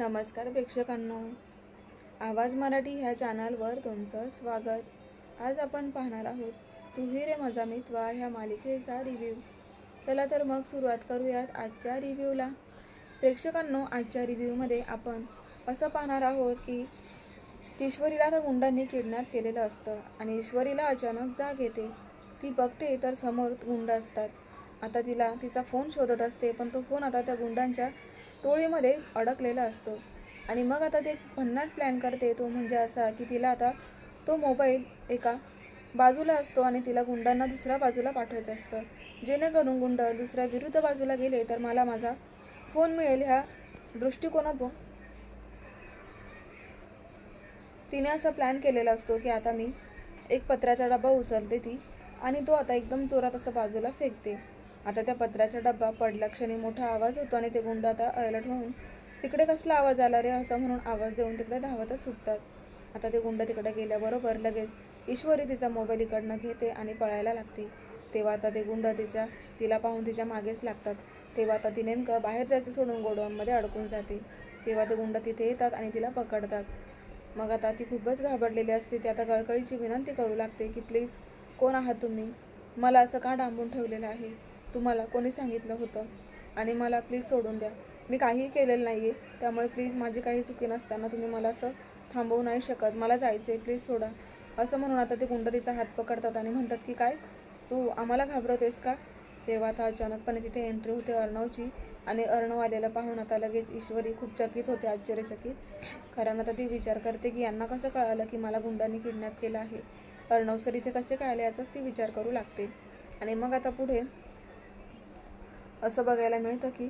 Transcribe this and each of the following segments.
नमस्कार प्रेक्षकांनो. आवाज मराठी ह्या चॅनलवर तुमचं स्वागत. आज आपण पाहणार आहोत तू रे माझा मितवा ह्या मालिकेचा रिव्ह्यू चला तर मग सुरुवात करूयात आजच्या रिव्ह्यूला प्रेक्षकांनो आजच्या रिव्ह्यूमध्ये आपण असं पाहणार आहोत की ईश्वरीला त्या गुंडांनी किडनॅप केलेलं असतं आणि ईश्वरीला अचानक जाग येते. ती बघते तर समोर गुंड असतात. आता तिला तिचा फोन शोधत असते पण तो फोन आता त्या गुंडांच्या टोळीमध्ये अडकलेला असतो. आणि मग आता ते भन्नाट प्लॅन करते तो म्हणजे असा की तिला आता तो मोबाईल एका बाजूला असतो आणि तिला गुंडांना दुसऱ्या बाजूला पाठवायचं असतं. जेणेकरून गुंड दुसऱ्या विरुद्ध बाजूला गेले तर मला माझा फोन मिळेल ह्या दृष्टिकोनातून. तिने असा प्लॅन केलेला असतो की आता मी एक पत्र्याचा डबा उचलते ती आणि तो आता एकदम जोरात असं बाजूला फेकते. आता त्या पत्र्याचा डब्बा पडल्या क्षणी मोठा आवाज होतो आणि ते गुंड आता अलर्ट होऊन तिकडे कसला आवाज आला रे? असं म्हणून आवाज देऊन तिकडे धावतच सुटतात. आता ते गुंड तिकडे गेल्याबरोबर लगेच ईश्वरी तिचा मोबाईल इकडनं घेते आणि पळायला लागते. तेव्हा आता ते गुंड तिच्या तिला पाहून तिच्या मागेच लागतात. तेव्हा आता ती नेमकं बाहेर जायचं सोडून गोडाऊनमध्ये अडकून जाते. तेव्हा ते गुंड तिथे येतात आणि तिला पकडतात. मग आता ती खूपच घाबरलेली असते. ती आता कळकळीची विनंती करू लागते की प्लीज कोण आहात तुम्ही? मला असं का डांबून ठेवलेलं आहे? तुम्हाला कोणी सांगितलं होतं? आणि मला प्लीज सोडून द्या. मी काहीही केलेलं नाही आहे त्यामुळे प्लीज माझी काही चुकी नसताना तुम्ही मला असं थांबवू नाही शकत. मला जायचं आहे प्लीज सोडा. असं म्हणून आता ते गुंड तिचा हात पकडतात आणि म्हणतात की काय? तू आम्हाला घाबरवतेस का? तेव्हा आता अचानकपणे तिथे एंट्री होते अर्णवची आणि अर्णव आलेला पाहून आता लगेच ईश्वरी खूप चकित होते आश्चर्यचकित. कारण आता ती विचार करते की यांना कसं कळालं की मला गुंडांनी किडनॅप केलं आहे? अर्णव सर इथे कसे काय आले याचाच ती विचार करू लागते. आणि मग आता पुढे असं बघायला मिळतं की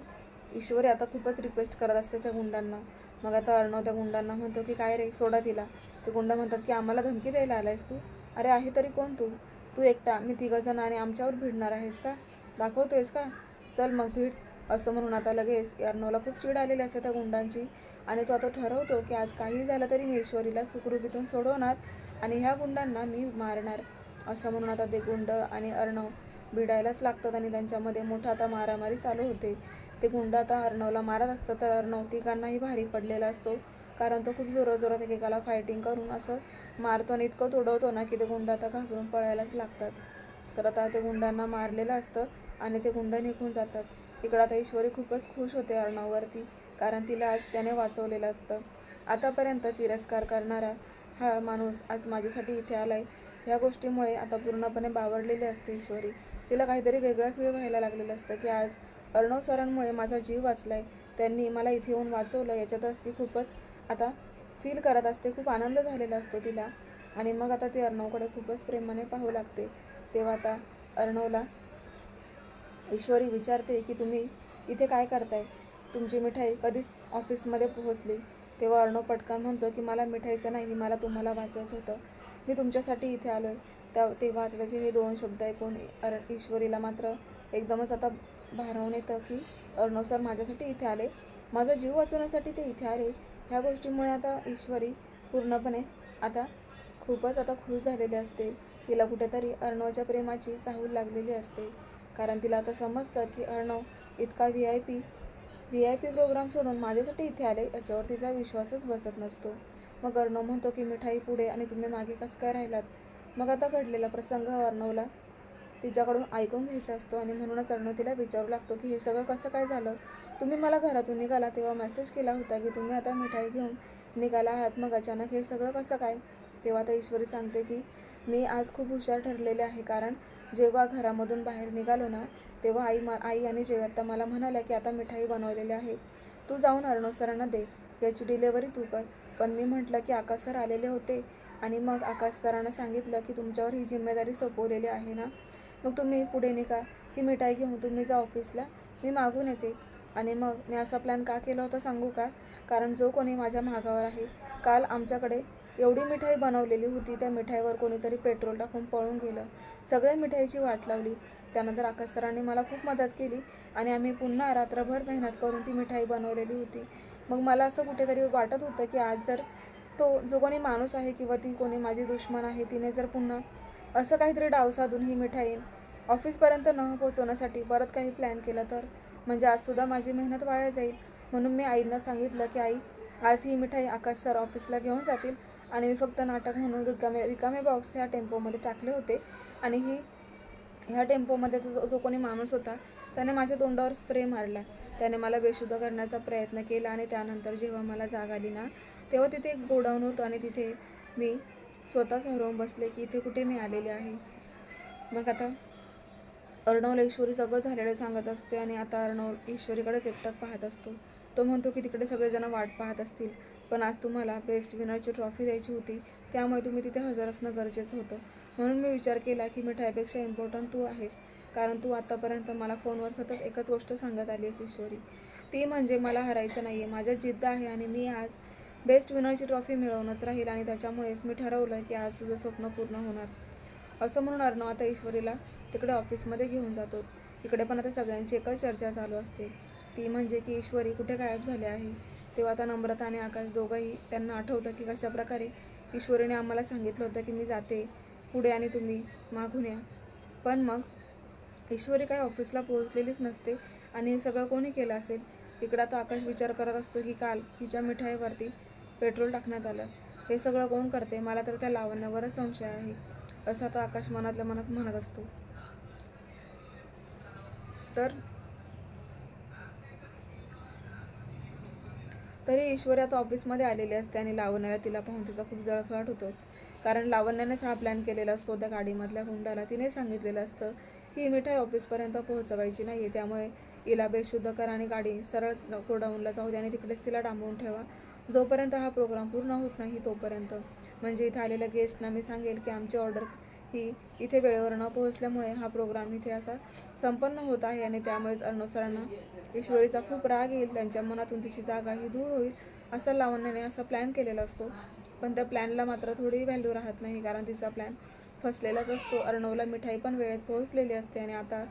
ईश्वरी आता खूपच रिक्वेस्ट करत असते त्या गुंडांना. मग आता अर्णव त्या गुंडांना म्हणतो की काय रे सोडा तिला. ते गुंड म्हणतात की आम्हाला धमकी द्यायला आलायस तू? अरे आहे तरी कोण तू? तू एकटा मी तिघंजण आणि आमच्यावर भिडणार आहेस का? दाखवतोयस का? चल मग भीड. असं म्हणून आता लगेच अर्णवला खूप चिड आलेली असते त्या गुंडांची. आणि तो आता ठरवतो की आज काही झालं तरी मी ईश्वरीला सुखरूपीतून सोडवणार आणि ह्या गुंडांना मी मारणार. असं म्हणून आता ते गुंड आणि अर्णव भिडायलाच लागतात आणि त्यांच्यामध्ये मोठा आता मारामारी चालू होते. ते गुंड आता अर्णवला मारत असतात तर अर्णव तिघांनाही भारी पडलेला असतो. कारण तो खूप जोराजोरात एकेकाला फायटिंग करून असं मारतो आणि इतकं तोडवतो ना की ते गुंड आता घाबरून पळायलाच लागतात. तर आता ते गुंडांना मारलेलं असतं आणि ते गुंड निघून जातात. इकडं आता ईश्वरी खूपच खुश होते अर्णववरती कारण तिला आज त्याने वाचवलेलं असतं. आतापर्यंत तिरस्कार करणारा हा माणूस आज माझ्यासाठी इथे आलाय. ह्या गोष्टीमुळे आता पूर्णपणे बावरलेली असते ईश्वरी. तिला काहीतरी वेगळा फील व्हायला लागलेलं असतं की आज अर्णव सरांमुळे माझा जीव वाचलाय. त्यांनी मला इथे येऊन वाचवलं. याच्यातच ती खूपच आता फील करत असते. खूप आनंद झालेला असतो तिला. आणि मग आता ती अर्णवकडे खूपच प्रेमाने पाहू लागते. तेव्हा आता अर्णवला ईश्वरी विचारते की तुम्ही इथे काय करताय? तुमची मिठाई कधीच ऑफिसमध्ये पोहोचली. तेव्हा अर्णव पटकन म्हणतो की मला मिठाईचं नाही. मला तुम्हाला वाचायचं होतं. मी तुमच्यासाठी इथे आलो आहे त्या तेव्हा त्याचे हे दोन शब्द ऐकून अर ईश्वरीला मात्र एकदमच आता भारावून येतं की अर्णव सर माझ्यासाठी इथे आले. माझा जीव वाचवण्यासाठी ते इथे आले. ह्या गोष्टीमुळे आता ईश्वरी पूर्णपणे आता खूपच आता खुश झालेली असते. तिला कुठेतरी अर्णवच्या प्रेमाची चाहूल लागलेली असते. कारण तिला आता समजतं की अर्णव इतका V I P V I P programme सोडून माझ्यासाठी इथे आले याच्यावर तिचा विश्वासच बसत नसतो. मग अर्णव म्हणतो की मिठाई पुढे आणि तुम्ही मागे कसं काय राहिलात? मग आता घडलेला प्रसंग अर्णवला तिच्याकडून ऐकून घ्यायचा असतो आणि म्हणूनच अर्णव तिला विचारू लागतो की हे सगळं कसं काय झालं? तुम्ही मला घरातून निघाला तेव्हा मेसेज केला होता की तुम्ही आता मिठाई घेऊन निघाला आहात मग अचानक हे सगळं कसं काय? तेव्हा आता ईश्वरी सांगते की मी आज खूप हुशार ठरलेले आहे कारण जेव्हा घरामधून बाहेर निघालो ना तेव्हा आई मा आई आणि जेव्हा मला म्हणाल्या की आता मिठाई बनवलेली आहे. तू जाऊन अर्णव सरांना दे याची डिलेवरी तू कर. पण मी म्हटलं की आकाश सर आलेले होते. आणि मग आकाश सरांना सांगितलं की तुमच्यावर ही जिम्मेदारी सोपवलेली आहे ना? मग तुम्ही पुढे निघा. ही मिठाई घेऊन तुम्ही जा ऑफिसला. मी मागून येते. आणि मग मी असा प्लॅन का केला होता सांगू का? कारण जो कोणी माझ्या मागावर आहे काल आमच्याकडे एवढी मिठाई बनवलेली होती त्या मिठाईवर कोणीतरी पेट्रोल टाकून पळून गेलं. सगळ्या मिठाईची वाट लावली. त्यानंतर आकाश सरांनी मला खूप मदत केली आणि आम्ही पुन्हा रात्रभर मेहनत करून ती मिठाई बनवलेली होती. मग मला असं कुठेतरी वाटत होतं की आज जर तो जो कोणी माणूस आहे किंवा ती कोणी माझी दुश्मन आहे तिने जर पुन्हा असं काहीतरी डाव साधून ही मिठाई ऑफिसपर्यंत न पोचवण्यासाठी परत काही प्लॅन केला तर? म्हणजे आजसुद्धा माझी मेहनत वाया जाईल. म्हणून मी आईंना सांगितलं की आई आज ही मिठाई आकाश सर ऑफिसला घेऊन जातील आणि मी फक्त नाटक म्हणून रिकामे रिकामे बॉक्स ह्या टेम्पोमध्ये टाकले होते आणि ही ह्या टेम्पोमध्ये जो जो कोणी माणूस होता त्याने माझ्या तोंडावर स्प्रे मारला. त्याने मला बेशुद्ध करण्याचा प्रयत्न केला आणि त्यानंतर जेव्हा मला जाग आली ना तेव्हा तिथे एक गोडाऊन होतं आणि तिथे मी स्वतःच हरवून बसले की इथे कुठे मी आलेले आहे. मग आता अर्णवला ईश्वरी सगळं झालेलं सांगत असते आणि आता अर्णव ईश्वरीकडेच एकटक पाहत असतो. तो म्हणतो की तिकडे सगळेजण वाट पाहत असतील. पण आज तुम्हाला बेस्ट विनरची ट्रॉफी द्यायची होती. त्यामुळे तुम्ही तिथे हजर असणं गरजेचं होतं. म्हणून मी विचार केला की मिठाईपेक्षा इम्पॉर्टंट तू आहेस. कारण तू आतापर्यंत मला फोनवर सतत एकच गोष्ट सांगत आली आहेस ईश्वरी. ती म्हणजे मला हरायचं नाही आहे माझ्या जिद्द आहे आणि मी आज बेस्ट विनरची ट्रॉफी मिळवणंच राहील आणि त्याच्यामुळेच मी ठरवलं की आज तुझं स्वप्न पूर्ण होणार. असं म्हणून अर्णव आता ईश्वरीला तिकडे ऑफिसमध्ये घेऊन जातो. इकडे पण आता सगळ्यांची एकच चर्चा चालू असते. ती म्हणजे की ईश्वरी कुठे गायब झाली आहे? तेव्हा आता नम्रता आणि आकाश दोघंही त्यांना आठवतं की कशा प्रकारे ईश्वरीने आम्हाला सांगितलं होतं की मी जाते पुढे आणि तुम्ही मागून या. पण मग ईश्वरी काय ऑफिसला पोहोचलेलीच नसते आणि हे सगळं कोणी केलं असेल? इकडं आता आकाश विचार करत असतो की काल हिच्या मिठाईवरती पेट्रोल टाकण्यात आलं. हे सगळं कोण करते? मला तर त्या लावण्यावरच संशय आहे. असं आता आकाश मनातल्या मनात म्हणत असतो. तर तरी ईश्वरी आता ऑफिसमध्ये आलेली असते आणि लावण्याला तिला पाहून तिचा खूप जळफळाट होतो कारण लावण्यानेच हा प्लॅन केलेला असतो. त्या गाडीमधल्या हुंडाला तिने सांगितलेलं असतं की ही मिठाई ऑफिसपर्यंत पोहोचवायची नाही त्यामुळे इला बेशुद्ध करा आणि गाडी सरळ गोडाऊनला जाऊ दे आणि तिकडेच तिला डांबवून ठेवा. जोपर्यंत हा प्रोग्राम पूर्ण होत नाही तोपर्यंत. म्हणजे इथे आलेल्या गेस्टना मी सांगेल की आमची ऑर्डर ही इथे वेळेवर न पोहोचल्यामुळे हा प्रोग्राम इथे असा संपन्न होत आहे आणि त्यामुळेच अर्णव सरांना ईश्वरीचा खूप राग येईल त्यांच्या मनातून तिची जागा ही दूर होईल असा लावण्याने असा प्लॅन केलेला असतो. पण त्या प्लॅनला मात्र थोडी व्हॅल्यू राहत नाही कारण तिचा प्लॅन फसलेलाच असतो. अर्णवला मिठाई पण वेळेत पोहोचलेली असते आणि आता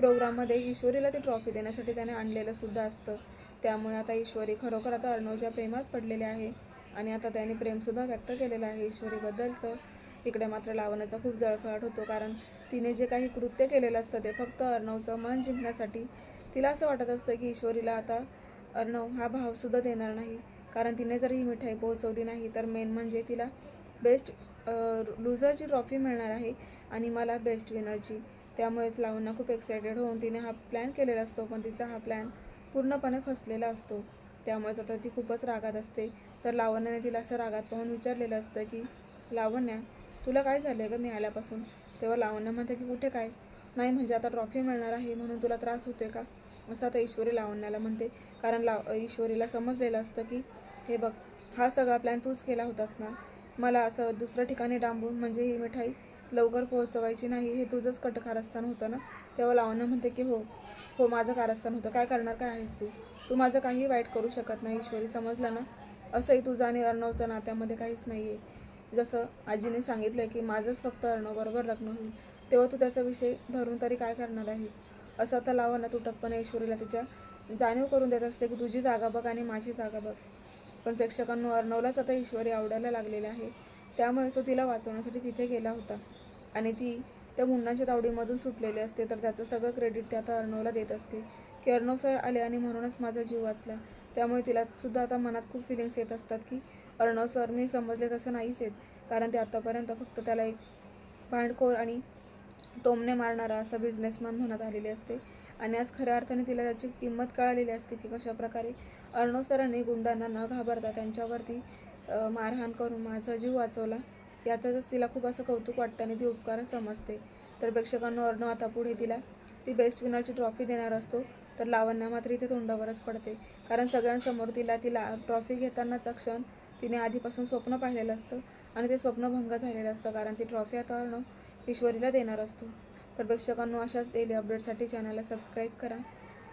प्रोग्राममध्ये ईश्वरीला ती ट्रॉफी देण्यासाठी त्याने आणलेलं सुद्धा असतं. त्यामुळे आता ईश्वरी खरोखर आता अर्णवच्या प्रेमात पडलेले आहे. आणि आता त्याने प्रेमसुद्धा व्यक्त केलेलं आहे ईश्वरीबद्दलचं. इकडे मात्र लावण्याचा खूप जळफळाट होतो कारण तिने जे काही कृत्य केलेलं असतं ते फक्त अर्णवचं मन जिंकण्यासाठी तिला असं वाटत असतं की ईश्वरीला आता अर्णव हा भावसुद्धा देणार नाही. कारण तिने जर ही मिठाई पोहोचवली नाही तर मेन म्हणजे तिला बेस्ट लुझरची ट्रॉफी मिळणार आहे आणि मला बेस्ट विनरची त्यामुळेच लावण्या खूप एक्सायटेड होऊन तिने हा प्लॅन केलेला असतो पण तिचा हा प्लॅन पूर्णपणे फसलेला असतो. त्यामुळेच आता ती खूपच रागात असते. तर लावण्याने तिला असं रागात पाहून विचारलेलं असतं की लावण्या तुला काय झालं गं मी आल्यापासून तेव्हा लावण्या म्हणते की कुठे काय? नाही म्हणजे आता ट्रॉफी मिळणार आहे म्हणून तुला त्रास होतोय का? असं आता ईश्वरी लावण्याला म्हणते. कारण लाव ईश्वरीला समजलेलं असतं की हे बघ हा सगळा प्लॅन तूच केला होतास ना? मला असं दुसऱ्या ठिकाणी डांबून म्हणजे ही मिठाई लवकर पोहोचवायची नाही हे तुझंच कट कारस्थान होतं ना? तेव्हा लावणं म्हणते की हो हो माझं कारस्थान होतं. काय करणार? काय आहेस तू? तू माझं काही वाईट करू शकत नाही ईश्वरी. समजलं ना? असंही तुझं आणि अर्णवचं नात्यामध्ये काहीच नाही आहे जसं आजीने सांगितलं की माझंच फक्त अर्णवबरोबर लग्न होईल. तेव्हा तू त्याचा विषय धरून तरी काय करणार आहेस? असं आता लावणं तुटकपणे ईश्वरीला तिच्या. जाणीव करून देत असते की तुझी जागा बघ आणि माझी जागा बघ. पण प्रेक्षकांनो अर्णवलाच आता ईश्वरी आवडायला लागलेला आहे. त्यामुळे तो तिला वाचवण्यासाठी तिथे गेला होता. आणि ती त्या गुंडांच्या तावडीमधून सुटलेली असते तर त्याचं सगळं क्रेडिट ते आता अर्णवला देत असते. की अर्णव सर आले आणि म्हणूनच माझा जीव वाचला. त्यामुळे तिला सुद्धा आता मनात खूप फिलिंग्स येत असतात की अर्णव सर मी समजले तसं नाहीच येत कारण ते आतापर्यंत फक्त त्याला एक भांडखोर आणि टोमने मारणारा असा बिझनेसमॅन म्हणत आलेली असते. आणि आज खऱ्या अर्थाने तिला त्याची किंमत कळालेली असते की कशा प्रकारे अर्णव सरांनी गुंडांना न घाबरता त्यांच्यावरती मारहाण करून माझा जीव वाचवला. याचाच तिला खूप असं कौतुक वाटतं आणि ती उपकार समजते. तर प्रेक्षकांनो अर्णव आता पुढे तिला ती बेस्ट विनरची ट्रॉफी देणार असतो. तर लावण्या मात्र इथे तोंडावरच पडते. कारण सगळ्यांसमोर तिला तिला ट्रॉफी घेतानाचा क्षण तिने आधीपासून स्वप्न पाहिलेलं असतं आणि ते स्वप्न भंग झालेलं असतं. कारण ती ट्रॉफी आता अर्णव ईश्वरीला देणार असतो. तर प्रेक्षकांनो अशाच डेली अपडेटसाठी चॅनलला सबस्क्राईब करा.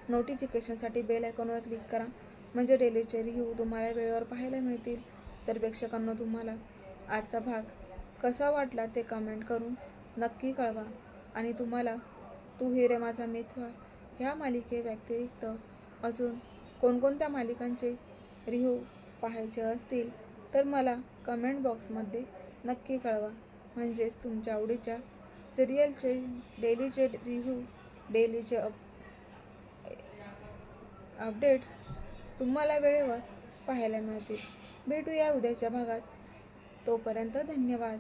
नोटिफिकेशनसाठी बेल आयकॉनवर क्लिक करा. म्हणजे डेलीचे रिव्ह्यू तुम्हाला वेळेवर पाहायला मिळतील. तर प्रेक्षकांना तुम्हाला आजचा भाग कसा वाटला ते कमेंट करून नक्की कळवा. आणि तुम्हाला तू हिरे माझा मित्र ह्या मालिके व्यतिरिक्त अजून कोणकोणत्या मालिकांचे रिव्ह्यू पाहायचे असतील तर मला कमेंट बॉक्समध्ये नक्की कळवा. म्हणजेच तुमच्या आवडीच्या सिरियलचे डेलीचे रिव्ह्यू डेलीचे अप अपडेट्स तुम्हाला वेळेवर पाहायला मिळतील. भेटूया उद्याच्या भागात. तोपर्यंत धन्यवाद.